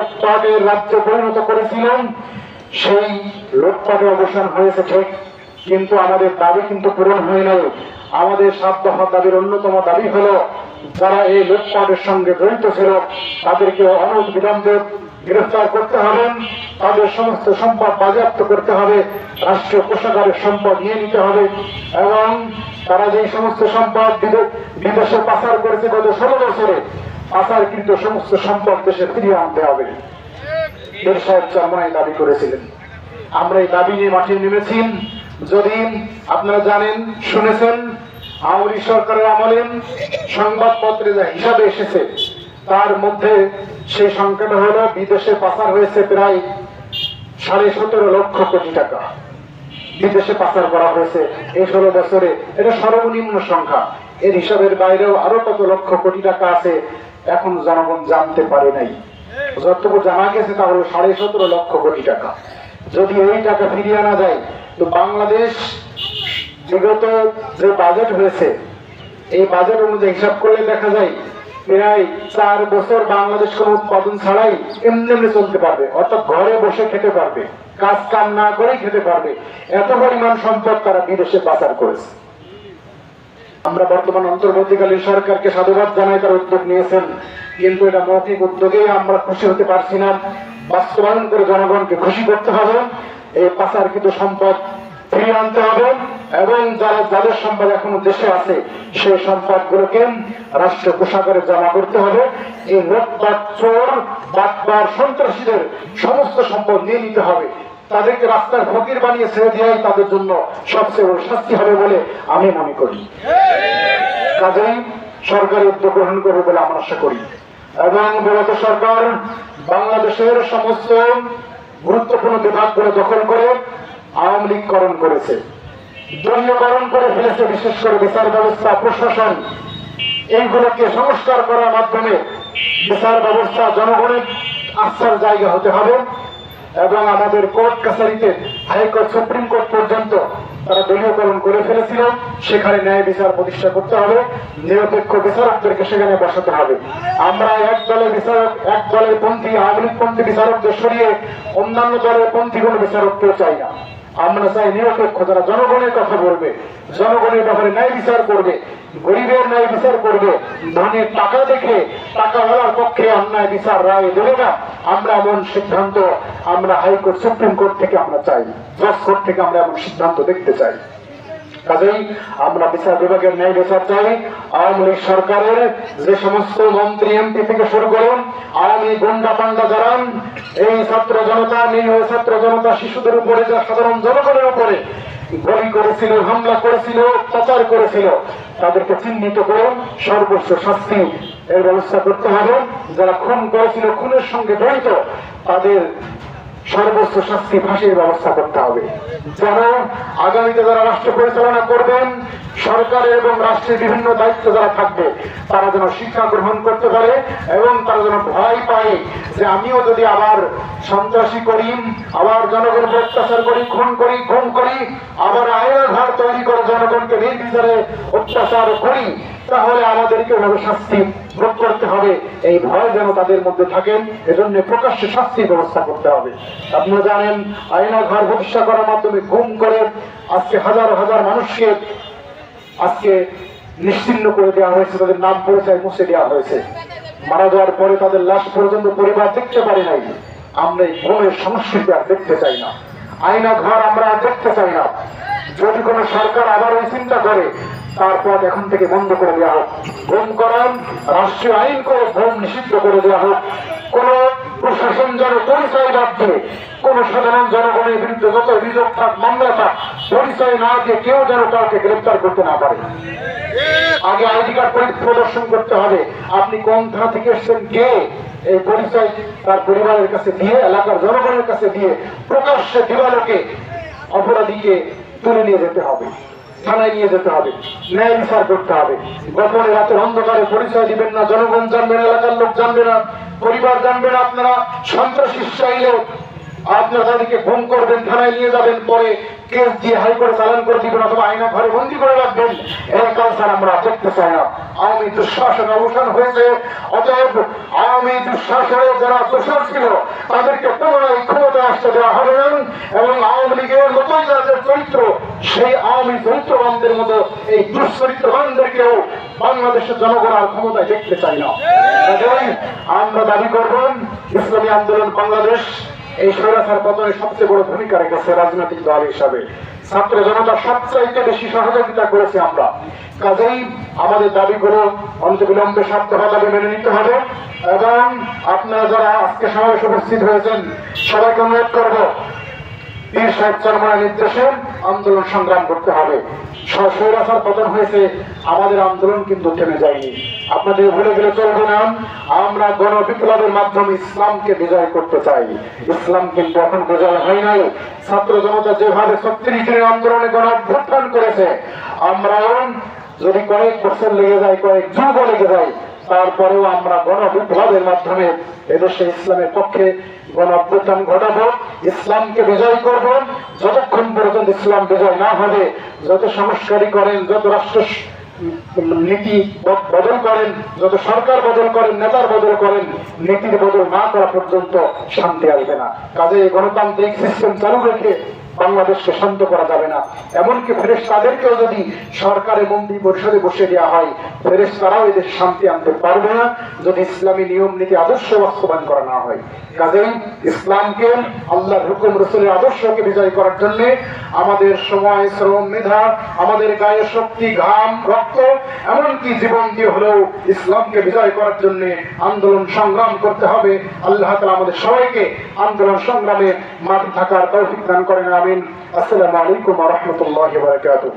লোকপাটের রাজ্যে পরিণত করেছিলেন, সেই লোকপাটের অবসান হয়েছে ঠিক, কিন্তু আমাদের দাবি কিন্তু পূরণ হয় নাই। আমাদের সাত দফা দাবির অন্যতম দাবি হলো, যারা এই লোকপাটের সঙ্গে জড়িত ছিল, তাদেরকে অনন্ত বিলম্বে গ্রেফতার করতে হবে, তাদের সমস্ত সম্পদ বাজেয়াপ্ত করতে হবে, রাষ্ট্রীয় কোষাগারের সম্পদ নিয়ে নিতে হবে, এবং তারা যে সমস্ত সম্পদ বিদে- বিদেশে পাচার করেছে গত ষোলো বছরে পাচারকৃত সমস্ত সম্পদ দেশে ফিরিয়ে আনতে হবে। এর সাহেব চরমনাই দাবি করেছিলেন। আমরা এই দাবি নিয়ে মাঠে নেমেছি। যদি আপনারা জানেন, শুনেছেন, আওয়ামী সরকারের আমলে সংবাদপত্রে যা হিসাবে এসেছে, তার মধ্যে সেই সংখ্যাটা হলো, বিদেশে পাচার হয়েছে প্রায় সাড়ে সতেরো লক্ষ কোটি টাকা। বিদেশে পাচার করা হয়েছে এই ষোলো বছরে। এটা সর্বনিম্ন সংখ্যা। এর হিসাবের বাইরেও আরও কত লক্ষ কোটি টাকা আছে এখন জনগণ জানতে পারে নাই। যতটুকু জানা গেছে তা হলো সাড়ে সতেরো লক্ষ কোটি টাকা। যদি এই টাকা ফিরিয়ে আনা যায়, তো বাংলাদেশ বিগত যে বাজেট হয়েছে, এই বাজেট অনুযায়ী হিসাব করলে দেখা যায়, প্রায় চার বছর বাংলাদেশ কোনো উৎপাদন ছাড়াই এমনি এমনি চলতে পারবে। অর্থাৎ ঘরে বসে খেতে পারবে, কাজ কাম না করেই খেতে পারবে। এত পরিমাণ সম্পদ তারা বিদেশে পাচার করেছে। আমরা বর্তমান অন্তর্বর্তীকালীন সরকারকে সাধুবাদ জানাই, তার উদ্যোগ নিয়েছেন। কিন্তু এটা মৌখিক উদ্যোগে আমরা খুশি হতে পারছি না। বাস্তবায়ন করে জনগণকে খুশি করতে হবে। এই পাচারকৃত সম্পদ ফিরিয়ে আনতে হবে এবং যারা যাদের সম্পদ এখনও দেশে আছে, সেই সম্পদগুলোকে রাষ্ট্র কোষাগারে জমা করতে হবে। এই লোকবাদ চোর, বাটবার সন্ত্রাসীদের সমস্ত সম্পদ নিয়ে নিতে হবে। তাদেরকে রাস্তার ফকির বানিয়ে ছেড়ে দেওয়াই তাদের জন্য সবচেয়ে বড় শাস্তি হবে বলে আমি মনে করি। কাজেই সরকারি উদ্যোগ গ্রহণ করবে বলে আমরা আশা করি। এবং বিগত সরকার, বাংলাদেশের সমস্ত গুরুত্বপূর্ণ বিভাগগুলো দখল করে আওয়ামী লীগকরণ করেছে। দলীয়করণ করে ফেলেছে, বিশেষ করে বিচার ব্যবস্থা, প্রশাসন। এইগুলোকে সংস্কার করার মাধ্যমে বিচার ব্যবস্থা জনগণের আস্থার জায়গা হতে হবে। এবং আমাদের কোর্ট কাছারিতে হাইকোর্ট, সুপ্রিম কোর্ট পর্যন্ত তারা দলীয়করণ করে ফেলেছিল। সেখানে ন্যায় বিচার প্রতিষ্ঠা করতে হবে। নিরপেক্ষ বিচারকদেরকে সেখানে বসাতে হবে। আমরা এক দলের বিচারক, এক দলের পন্থী, আওয়ামী লীগ পন্থী বিচারকদের সরিয়ে অন্যান্য দলের পন্থী কোনো বিচারককেও চাই না। আমরা চাই নিরপেক্ষ যারা জনগণের কথা বলবে, জনগণের ব্যাপারে ন্যায় বিচার করবে, গরিবের ন্যায় বিচার করবে, ধনের টাকা দেখে টাকাওয়ালার পক্ষে অন্যায় বিচার রায় দেবে না, আমরা এমন সিদ্ধান্ত আমরা হাইকোর্ট, সুপ্রিম কোর্ট থেকে আমরা চাই, জজ কোর্ট থেকে আমরা এমন সিদ্ধান্ত দেখতে চাই। কাজেই আমরা বিচার বিভাগের ন্যায় বিচার চাই, আওয়ামী লীগ সরকারের যে সমস্ত মন্ত্রী, এমপি থেকে শুরু করুন আওয়ামী গুন্ডা পান্ডা যারা এই ছাত্র জনতা নিরীহ ছাত্র জনতা, শিশুদের উপরে যা সাধারণ জনগণের উপরে গুলি করেছিল, হামলা করেছিল, অত্যাচার করেছিল, তাদেরকে চিহ্নিত করে সর্বোচ্চ শাস্তি এর ব্যবস্থা করতে হবে। যারা খুন করেছিল, খুনের সঙ্গে জড়িত, তাদের সর্বোচ্চ শাস্তি ফাঁসির ব্যবস্থা করতে হবে। যেন আগামীতে যারা রাষ্ট্র পরিচালনা করবেন সরকারের এবং রাষ্ট্রের বিভিন্ন দায়িত্ব যারা থাকবে, তারা যেন শিক্ষা গ্রহণ করতে পারে এবং তারা যেন ভয় পায় যে আমিও যদি আবার সন্ত্রাসী করি, আবার জনগণকে অত্যাচার করি, খুন করি খুন করি, আবার আয়ের ঘর তৈরি করে জনগণকে নির্বিচারে অত্যাচার করি তাহলে আমাদেরকে ওভাবে শাস্তি ভোগ করতে হবে। এই ভয় যেন তাদের মধ্যে থাকেন এজন্য প্রকাশ্যে শাস্তির ব্যবস্থা করতে হবে। আপনারা জানেন আয়না ঘর প্রতিষ্ঠা করার মাধ্যমে গুম করে আজকে হাজার হাজার মানুষকে আজকে নিশ্চিন্ন করে দেওয়া হয়েছে, তাদের নাম পরিচয় মুছে দেওয়া হয়েছে। মারা যাওয়ার পরে তাদের লাশ পর্যন্ত পরিবার দেখতে পারে নাই। আমরা এই ঘুমের সংস্কৃতি আর দেখতে চাই না। আয়না ঘর আমরা দেখতে চাই না। যদি কোনো সরকার আবার ওই চিন্তা করে তারপর এখন থেকে বন্ধ করে দেওয়া হোক। ঘুম করান রাষ্ট্রীয় আইন করে ঘুম নিষিদ্ধ করে দেওয়া হোক। কোন প্রশাসন যেন পরিচয় বাদ দিয়ে, কোন সাধারণ জনগণের বিরুদ্ধে যত অভিযোগ থাক, মামলা থাক, পরিচয় না দিয়ে কেউ যেন কাউকে গ্রেফতার করতে না পারে। আগে আইডি কার্ড প্রদর্শন করতে হবে। আপনি কোন থানা থেকে এসেছেন, কে? এই পরিচয় তার পরিবারের কাছে দিয়ে, এলাকার জনগণের কাছে দিয়ে, প্রকাশ্যে দিবালোকে অপরাধীকে তুলে নিয়ে যেতে হবে। থানায় নিয়ে যেতে হবে। ন্যায় বিচার করতে হবে। গোপনে রাতের অন্ধকারে পরিচয় দিবেন না। জনগণ জানবে না, এলাকার লোক জানবে না, পরিবার জানবে না। আপনারা সন্ত্রাসী চাইলেও আপনারা তাদেরকে ঘুম করবেন, থানায় নিয়ে যাবেন। পরে কেস দিয়ে হাইকোর্টে চালান করে দিবেন অথবা আইনা ঘরে বন্দি করে রাখবেন এই কালচার আমরা দেখতে চাই না। আওয়ামী দুঃশাসন অবসান হয়েছে, অতএব আওয়ামী দুঃশাসনের যারা দোষর ছিল, তাদেরকে পুনরায় ক্ষমতা আসতে দেওয়া হবে না এবং আওয়ামী লীগের মতোই যাদের চরিত্র, সেই আওয়ামী চরিত্রবানদের মতো এই দুশ্চরিত্রবানদেরকেও বাংলাদেশের জনগণ আর ক্ষমতায় দেখতে চাই না। আমরা দাবি করব, ইসলামী আন্দোলন বাংলাদেশ এই স্বৈরাচার পতনে সবচেয়ে বড় ভূমিকা রেখেছে রাজনৈতিক দল হিসাবে। ছাত্র জনতা সবচাইতে বেশি সহযোগিতা করেছে আমরা। কাজেই আমাদের দাবিগুলো অন্তবিলম্বে স্বার্থভাবে মেনে নিতে হবে এবং আপনারা যারা আজকে সমাবেশ উপস্থিত হয়েছেন, সবাইকে অনুরোধ করব পীর সাহেব আন্দোলন সংগ্রাম করতে হবে। পতন হয়েছে, আমাদের আন্দোলন কিন্তু থেমে যায়নি। আপনাদের ভুলে গেলে চলবে না। আমরা গণ বিপ্লবের মাধ্যমে ইসলামকে বিজয় করতে চাই। ইসলাম কিন্তু এখন বিজয় হয় নাই। ছাত্র জনতা যেভাবে ছত্রিশ আন্দোলনে গণ অভ্যুত্থান করেছে, আমরাও যদি কয়েক বছর লেগে যায়, কয়েক যুগ লেগে যায়, তারপরেও আমরা গণ বিপ্লবের মাধ্যমে এদেশে ইসলামের পক্ষে গণঅভ্যুত্থান ঘটাবো, ইসলামকে বিজয় করব। যতক্ষণ পর্যন্ত ইসলাম বিজয় না হবে, যত সংস্কারী করেন, যত রাষ্ট্র নীতি বদল করেন, যত সরকার বদল করেন, নেতার বদল করেন, নীতির বদল না করা পর্যন্ত শান্তি আসবে না। কাজে গণতান্ত্রিক সিস্টেম চালু রেখে বাংলাদেশকে শান্ত করা যাবে না। এমনকি ফেরেস তাদেরকেও যদি সরকারের মন্ত্রী পরিষদে বসে দেওয়া হয় ফেরেস তারাও এদের শান্তি আনতে পারবে না যদি ইসলামী নিয়ম নীতি আদর্শ বাস্তবায়ন করা না হয়। কাজেই ইসলামকে, আল্লাহর হুকুম, রসুলের আদর্শকে বিজয় করার জন্য আমাদের সময়, শ্রম, মেধা, আমাদের গায়ের শক্তি, ঘাম, রক্ত, এমনকি জীবন দিয়ে হলেও ইসলামকে বিজয় করার জন্য আন্দোলন সংগ্রাম করতে হবে। আল্লাহ তালা আমাদের সবাইকে আন্দোলন সংগ্রামে মাঠে থাকার তৌফিক দান করেন। আমিন। আসসালামু আলাইকুম রহমতুল্লাহ বারকাতুহ।